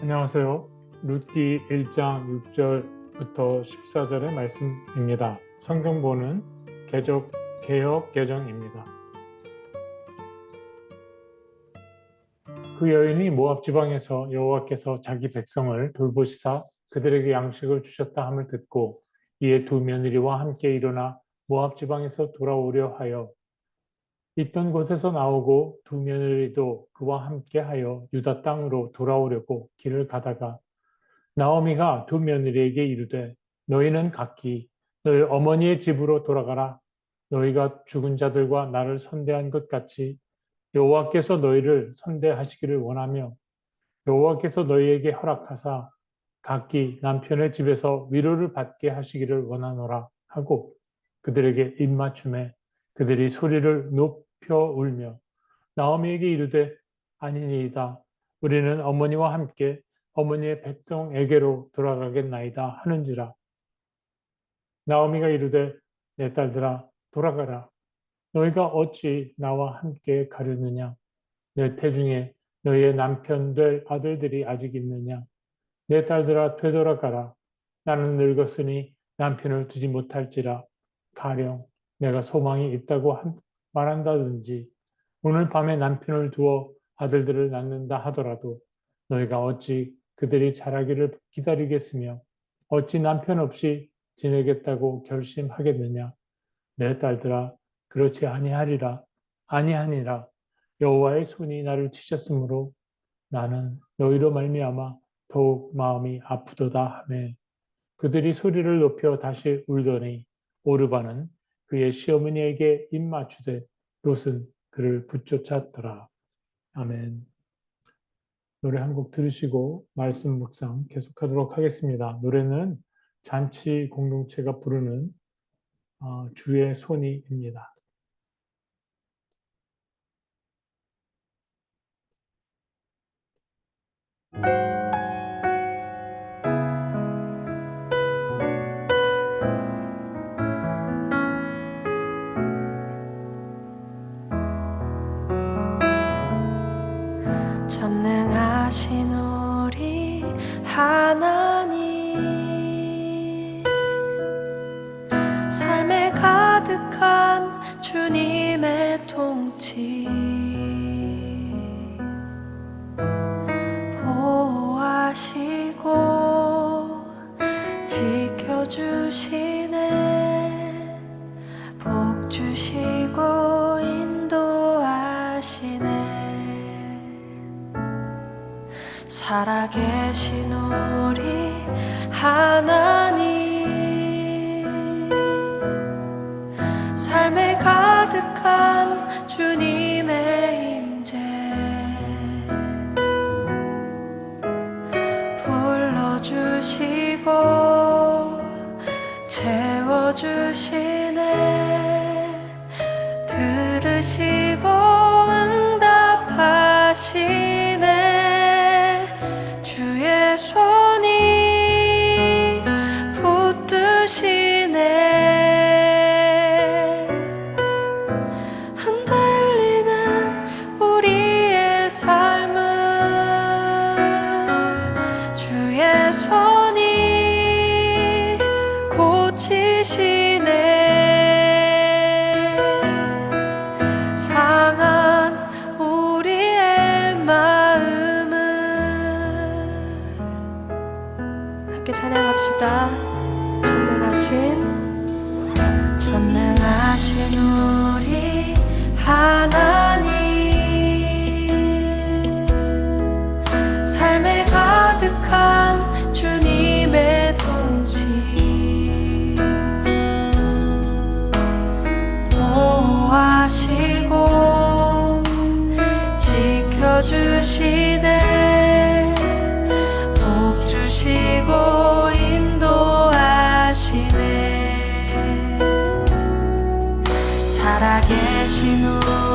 안녕하세요. 룻기 1장 6절부터 14절의 말씀입니다. 성경보는 개적 개혁 개정입니다. 그 여인이 모압 지방에서 여호와께서 자기 백성을 돌보시사 그들에게 양식을 주셨다 함을 듣고 이에 두 며느리와 함께 일어나 모압 지방에서 돌아오려 하여 있던 곳에서 나오고 두 며느리도 그와 함께 하여 유다 땅으로 돌아오려고 길을 가다가 나오미가 두 며느리에게 이르되 너희는 각기 너희 어머니의 집으로 돌아가라. 너희가 죽은 자들과 나를 선대한 것 같이 여호와께서 너희를 선대하시기를 원하며 여호와께서 너희에게 허락하사 각기 남편의 집에서 위로를 받게 하시기를 원하노라. 하고 그들에게 입맞춤에 그들이 소리를 높 여 울며 나오미에게 이르되 아니니이다. 우리는 어머니와 함께 어머니의 백성에게로 돌아가겠나이다 하는지라. 나오미가 이르되 내 딸들아 돌아가라. 너희가 어찌 나와 함께 가려느냐? 내 태중에 너희의 남편 될 아들들이 아직 있느냐? 내 딸들아 되돌아가라. 나는 늙었으니 남편을 두지 못할지라. 가령 내가 소망이 있다고 한- 말한다든지 오늘 밤에 남편을 두어 아들들을 낳는다 하더라도 너희가 어찌 그들이 자라기를 기다리겠으며 어찌 남편 없이 지내겠다고 결심하겠느냐? 내 딸들아 그렇지 아니하리라 아니하니라. 여호와의 손이 나를 치셨으므로 나는 너희로 말미암아 더욱 마음이 아프도다 하매. 그들이 소리를 높여 다시 울더니 오르바는 그의 시어머니에게 입맞추되 롯은 그를 붙쫓았더라. 아멘. 노래 한 곡 들으시고 말씀 묵상 계속하도록 하겠습니다. 노래는 잔치 공동체가 부르는 어, 주의 손이입니다. 전 가득한 주님의 통치. 보호하시고 지켜주시네. 복 주시고 인도하시네. 살아계신 우리 하나님 가 고 살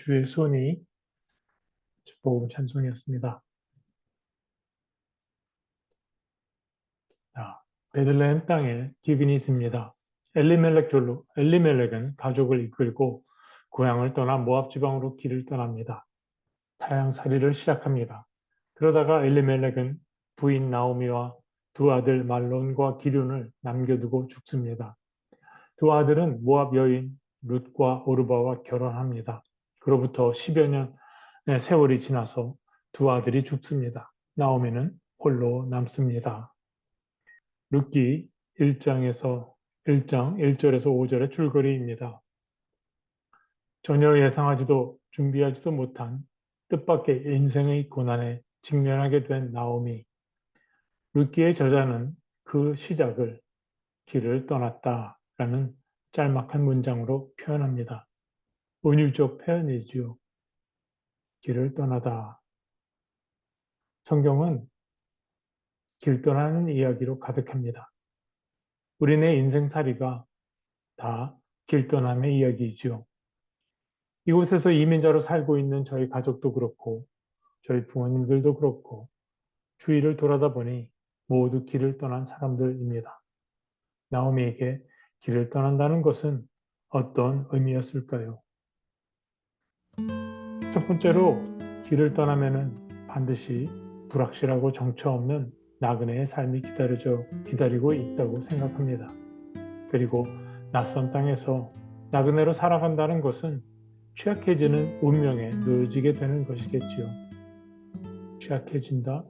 주의 손이 복음 찬송이었습니다. 자, 베들레헴 땅에 기근이 듭니다. 엘리멜렉 졸로 엘리멜렉은 가족을 이끌고 고향을 떠나 모압 지방으로 길을 떠납니다. 타향살이를 시작합니다. 그러다가 엘리멜렉은 부인 나오미와 두 아들 말론과 기륜을 남겨두고 죽습니다. 두 아들은 모압 여인 룻과 오르바와 결혼합니다. 그로부터 10여 년의 세월이 지나서 두 아들이 죽습니다. 나오미는 홀로 남습니다. 룻기 1장에서 1장 1절에서 5절의 줄거리입니다. 전혀 예상하지도 준비하지도 못한 뜻밖의 인생의 고난에 직면하게 된 나오미. 룻기의 저자는 그 시작을 길을 떠났다라는 짤막한 문장으로 표현합니다. 은유적 표현이지요. 길을 떠나다. 성경은 길 떠나는 이야기로 가득합니다. 우리네 인생살이가 다 길 떠남의 이야기이죠. 이곳에서 이민자로 살고 있는 저희 가족도 그렇고 저희 부모님들도 그렇고 주위를 돌아다 보니 모두 길을 떠난 사람들입니다. 나오미에게 길을 떠난다는 것은 어떤 의미였을까요? 첫 번째로 길을 떠나면은 반드시 불확실하고 정처 없는 나그네의 삶이 기다려져 기다리고 있다고 생각합니다. 그리고 낯선 땅에서 나그네로 살아간다는 것은 취약해지는 운명에 놓여지게 되는 것이겠지요. 취약해진다,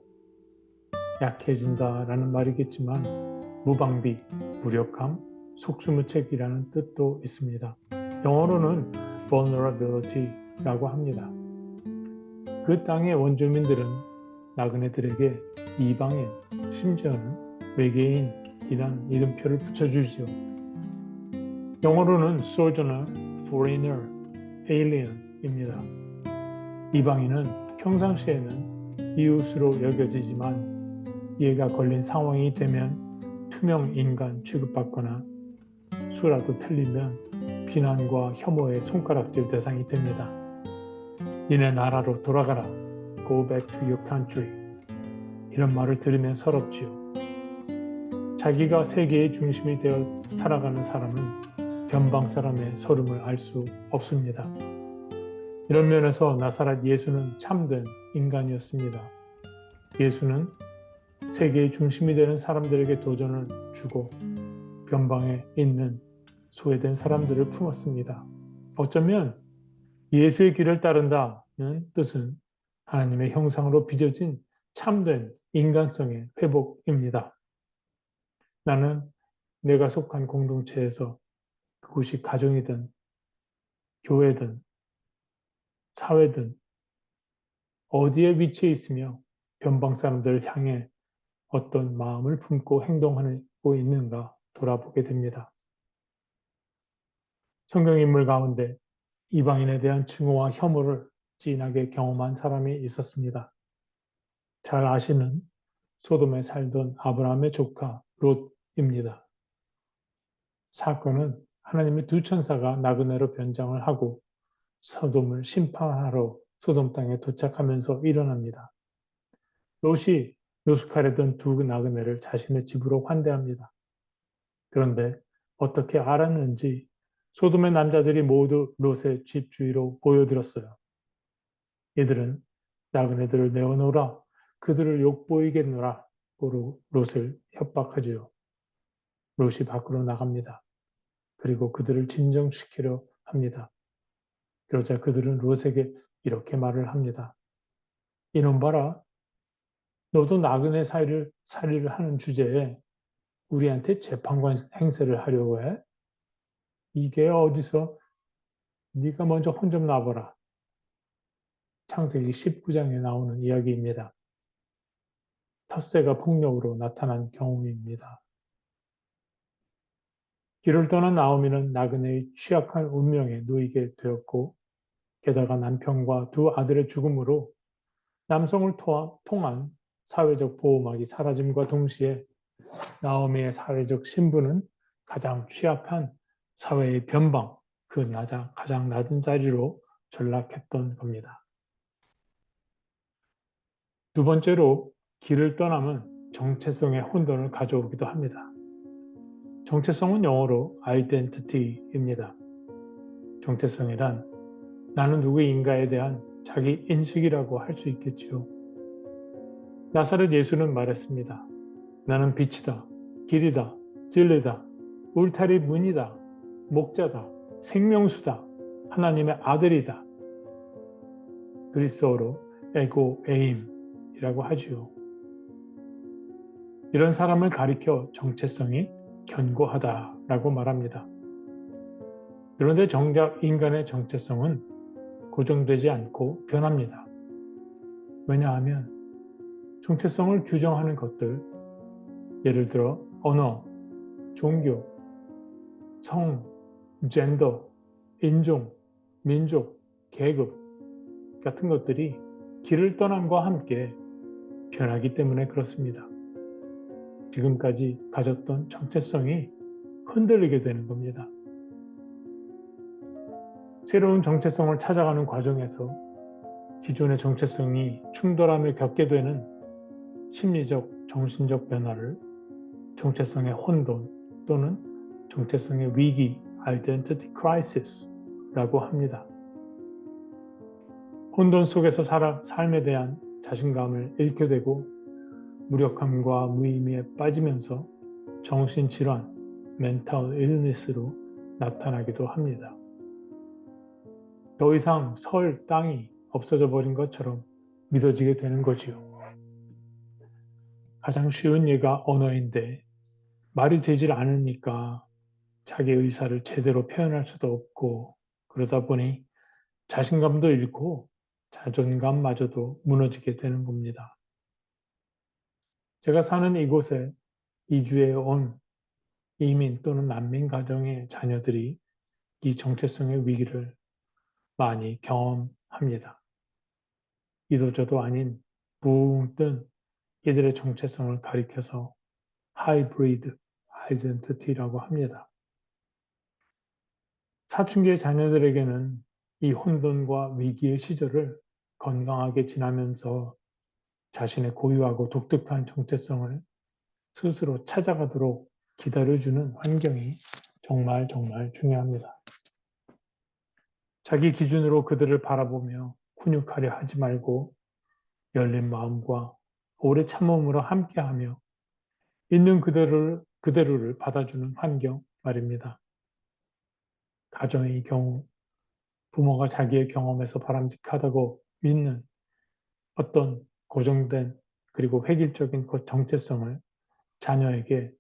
약해진다라는 말이겠지만 무방비, 무력함, 속수무책이라는 뜻도 있습니다. 영어로는 vulnerability, 라고 합니다. 그 땅의 원주민들은 나그네들에게 이방인, 심지어는 외계인이란 이름표를 붙여주지요. 영어로는 sojourner, foreigner, alien입니다. 이방인은 평상시에는 이웃으로 여겨지지만 이해가 걸린 상황이 되면 투명 인간 취급받거나 수라도 틀리면 비난과 혐오의 손가락질 대상이 됩니다. 니네 나라로 돌아가라. Go back to your country. 이런 말을 들으면 서럽지요. 자기가 세계의 중심이 되어 살아가는 사람은 변방 사람의 소름을 알 수 없습니다. 이런 면에서 나사렛 예수는 참된 인간이었습니다. 예수는 세계의 중심이 되는 사람들에게 도전을 주고 변방에 있는 소외된 사람들을 품었습니다. 어쩌면 예수의 길을 따른다는 뜻은 하나님의 형상으로 빚어진 참된 인간성의 회복입니다. 나는 내가 속한 공동체에서 그곳이 가정이든 교회든 사회든 어디에 위치해 있으며 변방 사람들을 향해 어떤 마음을 품고 행동하고 있는가 돌아보게 됩니다. 성경 인물 가운데 이방인에 대한 증오와 혐오를 진하게 경험한 사람이 있었습니다. 잘 아시는 소돔에 살던 아브라함의 조카 롯입니다. 사건은 하나님의 두 천사가 나그네로 변장을 하고 소돔을 심판하러 소돔 땅에 도착하면서 일어납니다. 롯이 노숙하려던 두 나그네를 자신의 집으로 환대합니다. 그런데 어떻게 알았는지 소돔의 남자들이 모두 롯의 집 주위로 모여들었어요. 이들은 나그네들을 내어놓으라 그들을 욕보이겠노라 고로 롯을 협박하지요. 롯이 밖으로 나갑니다. 그리고 그들을 진정시키려 합니다. 그러자 그들은 롯에게 이렇게 말을 합니다. 이놈 봐라. 너도 나그네 사이를 살이를 하는 주제에 우리한테 재판관 행세를 하려고 해? 이게 어디서 네가 먼저 혼 좀 놔보라. 창세기 19장에 나오는 이야기입니다. 텃새가 폭력으로 나타난 경우입니다. 길을 떠난 나오미는 나그네의 취약한 운명에 놓이게 되었고 게다가 남편과 두 아들의 죽음으로 남성을 통한 사회적 보호막이 사라짐과 동시에 나오미의 사회적 신분은 가장 취약한 사회의 변방, 그 가장 낮은 자리로 전락했던 겁니다. 두 번째로 길을 떠나면 정체성의 혼돈을 가져오기도 합니다. 정체성은 영어로 identity입니다. 정체성이란 나는 누구인가에 대한 자기 인식이라고 할 수 있겠지요. 나사렛 예수는 말했습니다. 나는 빛이다, 길이다, 진리다, 울타리 문이다, 목자다, 생명수다, 하나님의 아들이다. 그리스어로 에고 에임 이라고 하지요. 이런 사람을 가리켜 정체성이 견고하다라고 말합니다. 그런데 정작 인간의 정체성은 고정되지 않고 변합니다. 왜냐하면 정체성을 규정하는 것들, 예를 들어 언어, 종교, 성, 젠더, 인종, 민족, 계급 같은 것들이 길을 떠남과 함께 변하기 때문에 그렇습니다. 지금까지 가졌던 정체성이 흔들리게 되는 겁니다. 새로운 정체성을 찾아가는 과정에서 기존의 정체성이 충돌함을 겪게 되는 심리적, 정신적 변화를 정체성의 혼돈 또는 정체성의 위기, identity crisis라고 합니다. 혼돈 속에서 살아, 삶에 대한 자신감을 잃게 되고 무력함과 무의미에 빠지면서 정신 질환, 멘탈 일리스로 나타나기도 합니다. 더 이상 설 땅이 없어져 버린 것처럼 믿어지게 되는 거지요. 가장 쉬운 예가 언어인데 말이 되질 않으니까 자기 의사를 제대로 표현할 수도 없고 그러다 보니 자신감도 잃고 자존감마저도 무너지게 되는 겁니다. 제가 사는 이곳에 이주해 온 이민 또는 난민 가정의 자녀들이 이 정체성의 위기를 많이 경험합니다. 이도저도 아닌 붕 뜬 이들의 정체성을 가리켜서 하이브리드 아이덴티티라고 합니다. 사춘기의 자녀들에게는 이 혼돈과 위기의 시절을 건강하게 지나면서 자신의 고유하고 독특한 정체성을 스스로 찾아가도록 기다려주는 환경이 정말 정말 중요합니다. 자기 기준으로 그들을 바라보며 훈육하려 하지 말고 열린 마음과 오래 참음으로 함께하며 있는 그대로를, 그대로를 받아주는 환경 말입니다. 가정의 경우 부모가 자기의 경험에서 바람직하다고 믿는 어떤 고정된 그리고 획일적인 그 정체성을 자녀에게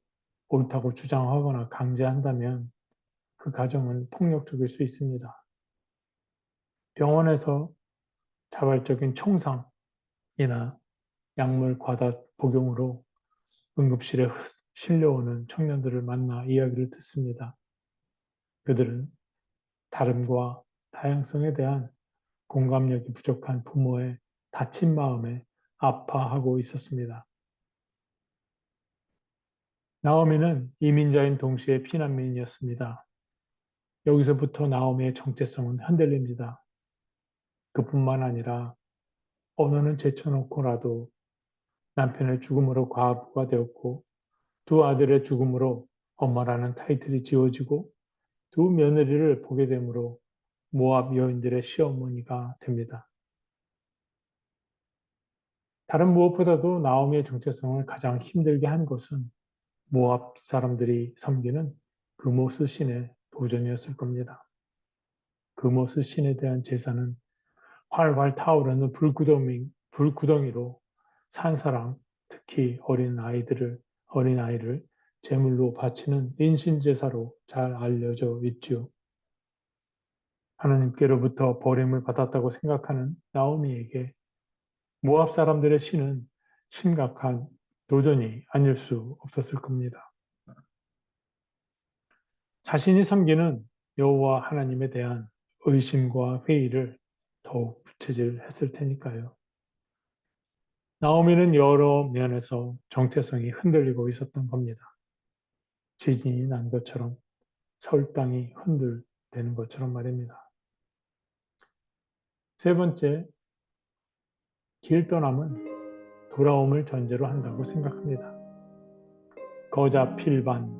옳다고 주장하거나 강제한다면 그 가정은 폭력적일 수 있습니다. 병원에서 자발적인 총상이나 약물 과다 복용으로 응급실에 실려오는 청년들을 만나 이야기를 듣습니다. 그들은 다름과 다양성에 대한 공감력이 부족한 부모의 다친 마음에 아파하고 있었습니다. 나오미는 이민자인 동시에 피난민이었습니다. 여기서부터 나오미의 정체성은 흔들립니다. 그뿐만 아니라 언어는 제쳐놓고라도 남편의 죽음으로 과부가 되었고 두 아들의 죽음으로 엄마라는 타이틀이 지워지고 두 며느리를 보게 되므로 모압 여인들의 시어머니가 됩니다. 다른 무엇보다도 나오미의 정체성을 가장 힘들게 한 것은 모압 사람들이 섬기는 금오스 신의 도전이었을 겁니다. 금오스 신에 대한 제사는 활활 타오르는 불구덩이, 불구덩이로 산사랑, 특히 어린 아이들을, 어린 아이를 제물로 바치는 인신 제사로 잘 알려져 있지요. 하나님께로부터 버림을 받았다고 생각하는 나오미에게 모압 사람들의 신은 심각한 도전이 아닐 수 없었을 겁니다. 자신이 섬기는 여호와 하나님에 대한 의심과 회의를 더욱 부채질했을 테니까요. 나오미는 여러 면에서 정체성이 흔들리고 있었던 겁니다. 지진이 난 것처럼 땅이 흔들되는 것처럼 말입니다. 세 번째, 길 떠남은 돌아옴을 전제로 한다고 생각합니다. 거자 필반,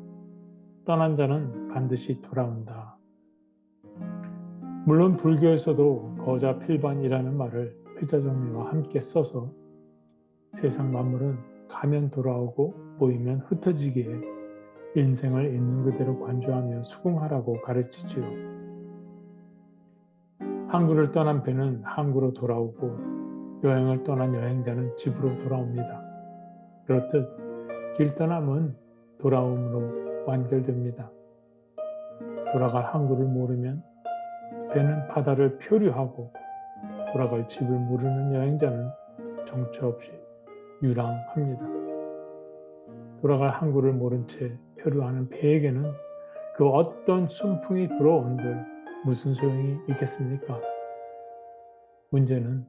떠난 자는 반드시 돌아온다. 물론 불교에서도 거자 필반이라는 말을 회자정리와 함께 써서 세상 만물은 가면 돌아오고 보이면 흩어지기에 인생을 있는 그대로 관조하며 수긍하라고 가르치지요. 항구를 떠난 배는 항구로 돌아오고 여행을 떠난 여행자는 집으로 돌아옵니다. 그렇듯 길 떠남은 돌아옴으로 완결됩니다. 돌아갈 항구를 모르면 배는 바다를 표류하고 돌아갈 집을 모르는 여행자는 정처 없이 유랑합니다. 돌아갈 항구를 모른 채 표류하는 배에게는 그 어떤 순풍이 불어온들 무슨 소용이 있겠습니까? 문제는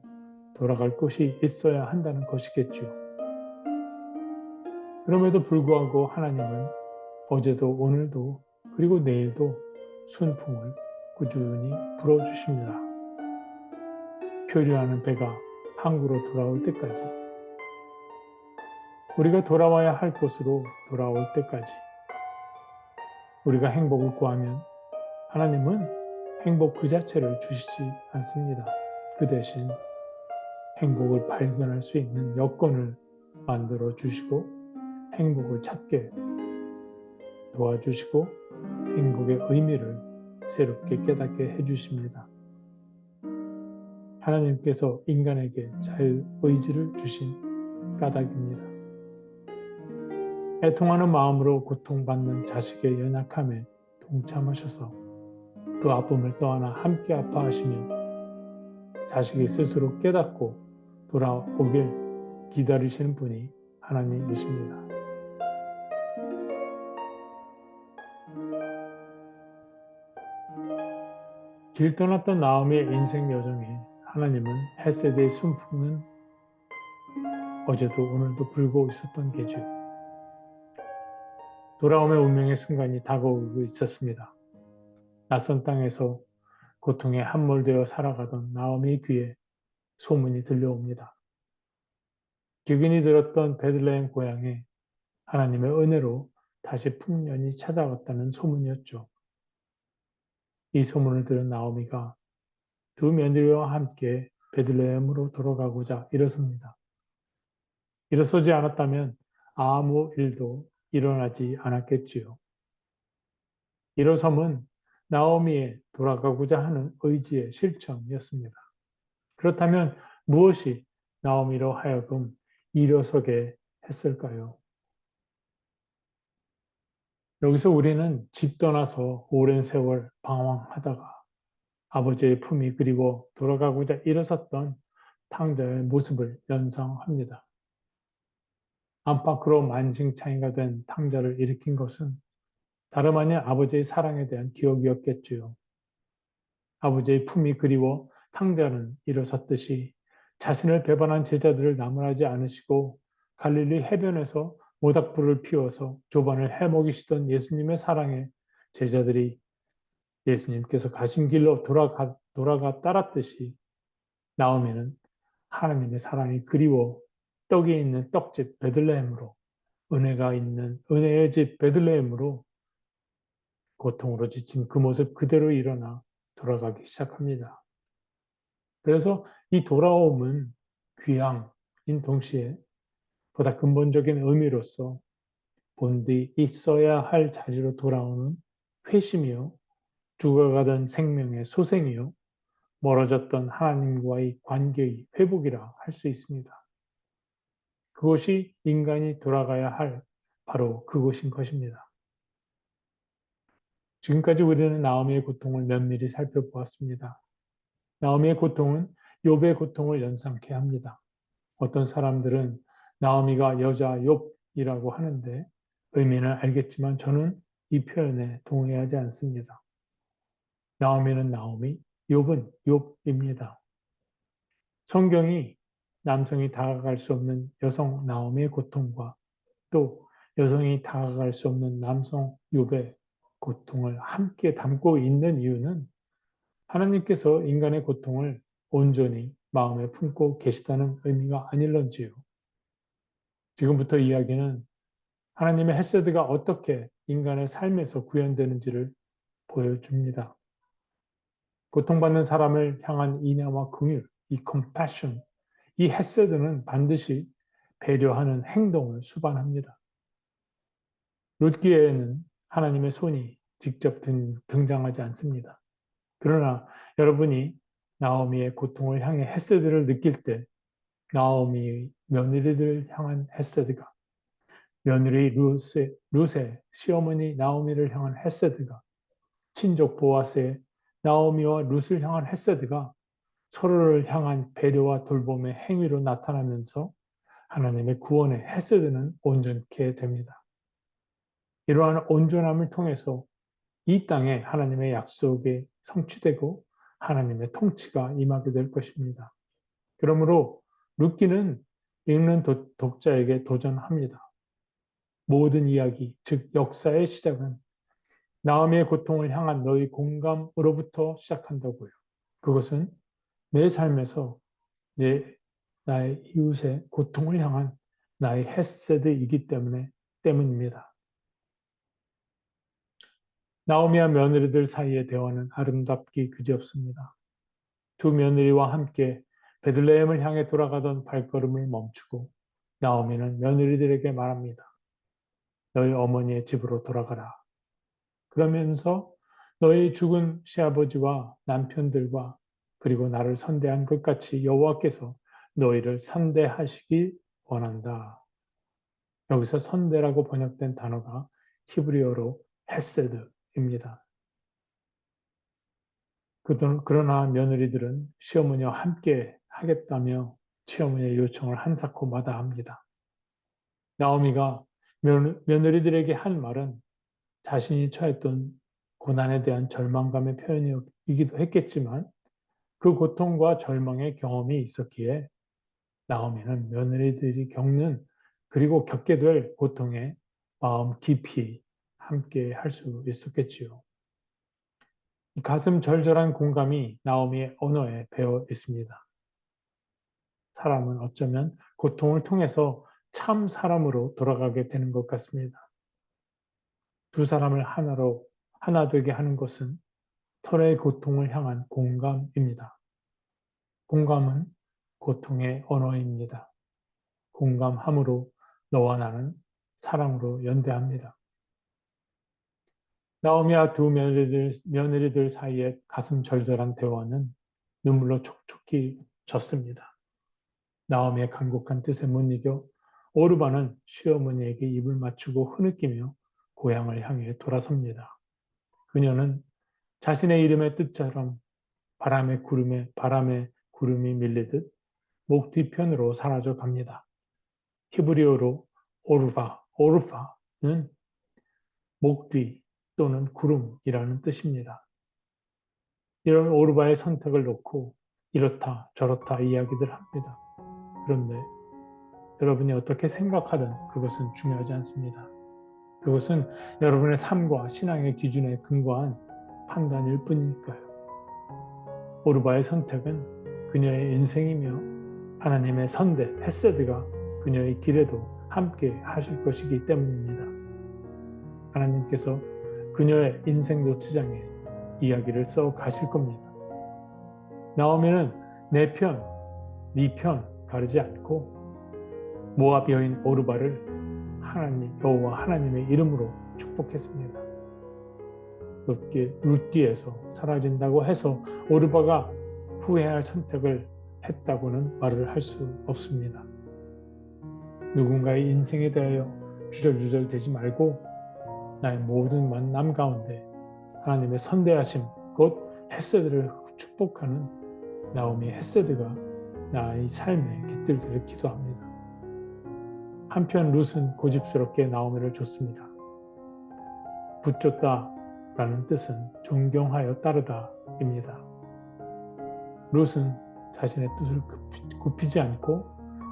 돌아갈 곳이 있어야 한다는 것이겠죠. 그럼에도 불구하고 하나님은 어제도 오늘도 그리고 내일도 순풍을 꾸준히 불어주십니다. 표류하는 배가 항구로 돌아올 때까지 우리가 돌아와야 할 곳으로 돌아올 때까지 우리가 행복을 구하면 하나님은 행복 그 자체를 주시지 않습니다. 그 대신 행복을 발견할 수 있는 여건을 만들어 주시고 행복을 찾게 도와주시고 행복의 의미를 새롭게 깨닫게 해주십니다. 하나님께서 인간에게 자유 의지를 주신 까닭입니다. 애통하는 마음으로 고통받는 자식의 연약함에 동참하셔서 그 아픔을 떠안아 함께 아파하시며 자식이 스스로 깨닫고 돌아오길 기다리시는 분이 하나님이십니다. 길 떠났던 나음의 인생 여정에 하나님은 햇세대의 순풍은 어제도 오늘도 불고 있었던 게죠. 돌아옴의 운명의 순간이 다가오고 있었습니다. 낯선 땅에서 고통에 함몰되어 살아가던 나오미의 귀에 소문이 들려옵니다. 기근이 들었던 베들레헴 고향에 하나님의 은혜로 다시 풍년이 찾아왔다는 소문이었죠. 이 소문을 들은 나오미가 두 며느리와 함께 베들레헴으로 돌아가고자 일어섭니다. 일어서지 않았다면 아무 일도 일어나지 않았겠지요. 일어섬은 나오미의 돌아가고자 하는 의지의 실천이었습니다. 그렇다면 무엇이 나오미로 하여금 일어서게 했을까요? 여기서 우리는 집 떠나서 오랜 세월 방황하다가 아버지의 품이 그리워 돌아가고자 일어섰던 탕자의 모습을 연상합니다. 안팎으로 만신창이가 된 탕자를 일으킨 것은 다름 아닌 아버지의 사랑에 대한 기억이었겠지요. 아버지의 품이 그리워 탕자는 일어섰듯이 자신을 배반한 제자들을 나무라지 않으시고 갈릴리 해변에서 모닥불을 피워서 조반을 해먹이시던 예수님의 사랑에 제자들이 예수님께서 가신 길로 돌아가, 돌아가 따랐듯이 나오면은 하나님의 사랑이 그리워 떡이 있는 떡집 베들레헴으로 은혜가 있는 은혜의 집 베들레헴으로 고통으로 지친 그 모습 그대로 일어나 돌아가기 시작합니다. 그래서 이 돌아옴은 귀향인 동시에 보다 근본적인 의미로서 본디 있어야 할 자리로 돌아오는 회심이요 죽어가던 생명의 소생이요 멀어졌던 하나님과의 관계의 회복이라 할 수 있습니다. 그것이 인간이 돌아가야 할 바로 그것인 것입니다. 지금까지 우리는 나오미의 고통을 면밀히 살펴보았습니다. 나오미의 고통은 욥의 고통을 연상케 합니다. 어떤 사람들은 나오미가 여자 욥이라고 하는데 의미는 알겠지만 저는 이 표현에 동의하지 않습니다. 나오미는 나오미, 욥은 욥입니다. 성경이 남성이 다가갈 수 없는 여성 나오미의 고통과 또 여성이 다가갈 수 없는 남성 욥의 고통을 함께 담고 있는 이유는 하나님께서 인간의 고통을 온전히 마음에 품고 계시다는 의미가 아닐런지요. 지금부터 이야기는 하나님의 헤세드가 어떻게 인간의 삶에서 구현되는지를 보여줍니다. 고통받는 사람을 향한 인애와 긍휼, 이 compassion, 이 헤세드는 반드시 배려하는 행동을 수반합니다. 룻기에는 하나님의 손이 직접 등장하지 않습니다. 그러나 여러분이 나오미의 고통을 향해 헤세드를 느낄 때 나오미 며느리들을 향한 헤세드가 며느리 룻의, 룻의 시어머니 나오미를 향한 헤세드가 친족 보아스의 나오미와 룻을 향한 헤세드가 서로를 향한 배려와 돌봄의 행위로 나타나면서 하나님의 구원의 헤세드는 온전케 됩니다. 이러한 온전함을 통해서 이 땅에 하나님의 약속이 성취되고 하나님의 통치가 임하게 될 것입니다. 그러므로 룻기는 읽는 도, 독자에게 도전합니다. 모든 이야기, 즉 역사의 시작은 나음의 고통을 향한 너희 공감으로부터 시작한다고요. 그것은 내 삶에서 내 나의 이웃의 고통을 향한 나의 헤세드이기 때문에 때문입니다. 나오미와 며느리들 사이의 대화는 아름답기 그지없습니다. 두 며느리와 함께 베들레헴을 향해 돌아가던 발걸음을 멈추고 나오미는 며느리들에게 말합니다. 너희 어머니의 집으로 돌아가라. 그러면서 너희 죽은 시아버지와 남편들과 그리고 나를 선대한 것 같이 여호와께서 너희를 선대하시기 원한다. 여기서 선대라고 번역된 단어가 히브리어로 헤세드 입니다. 그러나 며느리들은 시어머니와 함께 하겠다며 시어머니의 요청을 한사코 마다합니다. 나오미가 며, 며느리들에게 한 말은 자신이 처했던 고난에 대한 절망감의 표현이기도 했겠지만 그 고통과 절망의 경험이 있었기에 나오미는 며느리들이 겪는 그리고 겪게 될 고통에 마음 깊이 함께 할 수 있었겠지요. 이 가슴 절절한 공감이 나오미의 언어에 배어 있습니다. 사람은 어쩌면 고통을 통해서 참 사람으로 돌아가게 되는 것 같습니다. 두 사람을 하나로 하나 되게 하는 것은 서로의 고통을 향한 공감입니다. 공감은 고통의 언어입니다. 공감함으로 너와 나는 사랑으로 연대합니다. 나오미와 두 며느리들, 며느리들 사이의 가슴 절절한 대화는 눈물로 촉촉히 졌습니다. 나오미의 간곡한 뜻에 못 이겨 오르바는 시어머니에게 입을 맞추고 흐느끼며 고향을 향해 돌아섭니다. 그녀는 자신의 이름의 뜻처럼 바람의 구름에 바람에 구름이 밀리듯 목 뒤편으로 사라져 갑니다. 히브리어로 오르바, 오르파는 목 뒤 또는 구름이라는 뜻입니다. 이런 오르바의 선택을 놓고 이렇다 저렇다 이야기들 합니다. 그런데 여러분이 어떻게 생각하든 그것은 중요하지 않습니다. 그것은 여러분의 삶과 신앙의 기준에 근거한 판단일 뿐이니까요. 오르바의 선택은 그녀의 인생이며 하나님의 선대, 헤세드가 그녀의 길에도 함께 하실 것이기 때문입니다. 하나님께서 그녀의 인생 노트장에 이야기를 써 가실 겁니다. 나오미는 내 편, 네 편 가르지 않고 모압 여인 오르바를 하나님 여호와 하나님의 이름으로 축복했습니다. 롯기 룻기에서 사라진다고 해서 오르바가 후회할 선택을 했다고는 말을 할 수 없습니다. 누군가의 인생에 대하여 주절주절 되지 말고 나의 모든 만남 가운데 하나님의 선대하심 곧 헤세드를 축복하는 나오미 헤세드가 나의 삶에 깃들기를 기도합니다. 한편 룻은 고집스럽게 나오미를 줬습니다. 붙줬다 라는 뜻은 존경하여 따르다 입니다. 룻은 자신의 뜻을 굽히지 않고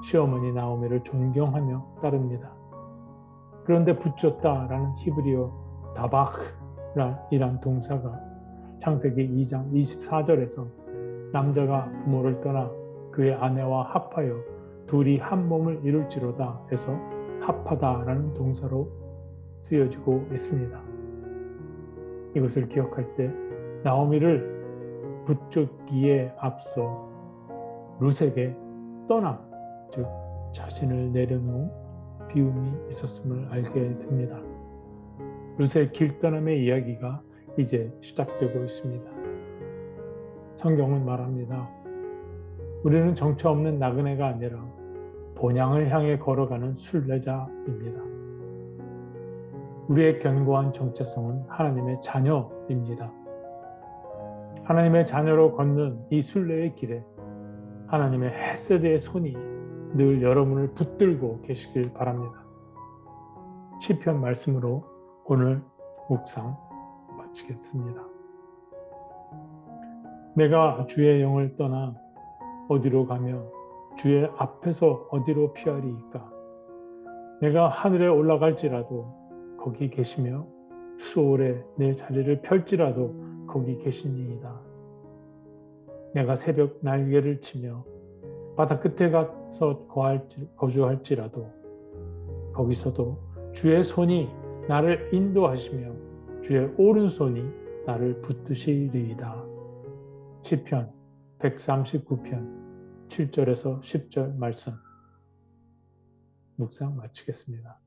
시어머니 나오미를 존경하며 따릅니다. 그런데 붙였다라는 히브리어 다박이란 동사가 창세기 2장 24절에서 남자가 부모를 떠나 그의 아내와 합하여 둘이 한 몸을 이룰지로다 해서 합하다라는 동사로 쓰여지고 있습니다. 이것을 기억할 때 나오미를 붙잡기에 앞서 룻에게 떠남, 즉 자신을 내려놓은 비움이 있었음을 알게 됩니다. 룻의 길떠남의 이야기가 이제 시작되고 있습니다. 성경은 말합니다. 우리는 정처 없는 나그네가 아니라 본향을 향해 걸어가는 순례자입니다. 우리의 견고한 정체성은 하나님의 자녀입니다. 하나님의 자녀로 걷는 이 순례의 길에 하나님의 헤세드의 손이 늘 여러분을 붙들고 계시길 바랍니다. 시편 말씀으로 오늘 묵상 마치겠습니다. 내가 주의 영을 떠나 어디로 가며 주의 앞에서 어디로 피하리이까? 내가 하늘에 올라갈지라도 거기 계시며 수월에 내 자리를 펼지라도 거기 계시니이다. 내가 새벽 날개를 치며 바다 끝에 가서 거할지, 거주할지라도 거기서도 주의 손이 나를 인도하시며 주의 오른손이 나를 붙드시리이다. 시편 139편 7절에서 10절 말씀 묵상 마치겠습니다.